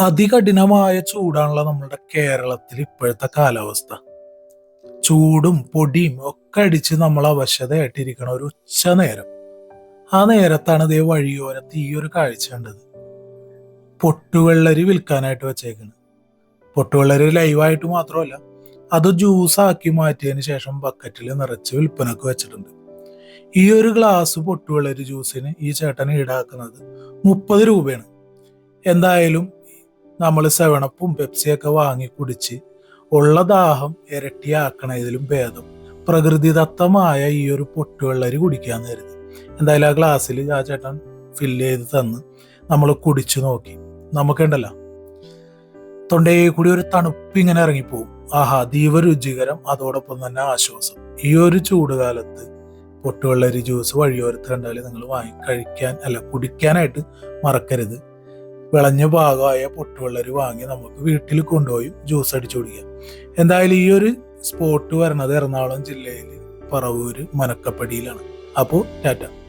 അതികഠിനമായ ചൂടാണല്ലോ നമ്മുടെ കേരളത്തിൽ ഇപ്പോഴത്തെ കാലാവസ്ഥ. ചൂടും പൊടിയും ഒക്കെ അടിച്ച് നമ്മൾ അവശതയായിട്ടിരിക്കണ ഒരു ഉച്ച നേരം. ആ നേരത്താണ് ഇതേ വഴിയോരത്ത് ഈ ഒരു കാഴ്ച കണ്ടത്. പൊട്ടുവെള്ളരി വിൽക്കാനായിട്ട് വെച്ചേക്കുന്നത് പൊട്ടുവെള്ളരി ലൈവായിട്ട് മാത്രമല്ല അത് ജ്യൂസാക്കി മാറ്റിയതിന് ശേഷം ബക്കറ്റിൽ നിറച്ച് വിൽപ്പനക്ക് വെച്ചിട്ടുണ്ട്. ഈ ഒരു ഗ്ലാസ് പൊട്ടുവെള്ളരി ജ്യൂസിന് ഈ ചേട്ടൻ ഈടാക്കുന്നത് മുപ്പത് രൂപയാണ്. എന്തായാലും നമ്മൾ സെവണപ്പും പെപ്സിയൊക്കെ വാങ്ങി കുടിച്ച് ഉള്ള ദാഹം ഇരട്ടിയാക്കണതിലും ഭേദം. പ്രകൃതിദത്തമായ ഈ ഒരു പൊട്ടുവെള്ളരി കുടിക്കാൻ കരുതി. എന്തായാലും ആ ഗ്ലാസ്സിൽ ആ ചേട്ടൻ ഫില്ല് ചെയ്ത് തന്ന് നമ്മൾ കുടിച്ചു നോക്കി. നമുക്കുണ്ടല്ലോ. തൊണ്ടയിൽ കൂടി ഒരു തണുപ്പ് ഇങ്ങനെ ഇറങ്ങിപ്പോവും. ആഹാ അതീവ രുചികരം അതോടൊപ്പം തന്നെ ആശ്വാസം. ഈ ഒരു ചൂടുകാലത്ത് പൊട്ടുവെള്ളരി ജ്യൂസ് വഴിയോരത്ത് കണ്ടാൽ നിങ്ങൾ വാങ്ങി കഴിക്കാൻ അല്ല കുടിക്കാനായിട്ട് മറക്കരുത്. വിളഞ്ഞ ഭാഗമായ പൊട്ടുവെള്ളരി വാങ്ങി നമുക്ക് വീട്ടിൽ കൊണ്ടുപോയി ജ്യൂസ് അടിച്ചു കുടിക്കാം. എന്തായാലും ഈ ഒരു സ്പോട്ട് വരണത് എറണാകുളം ജില്ലയിൽ പറവൂര് മനക്കപ്പടിയിലാണ്. അപ്പോൾ ടാറ്റ.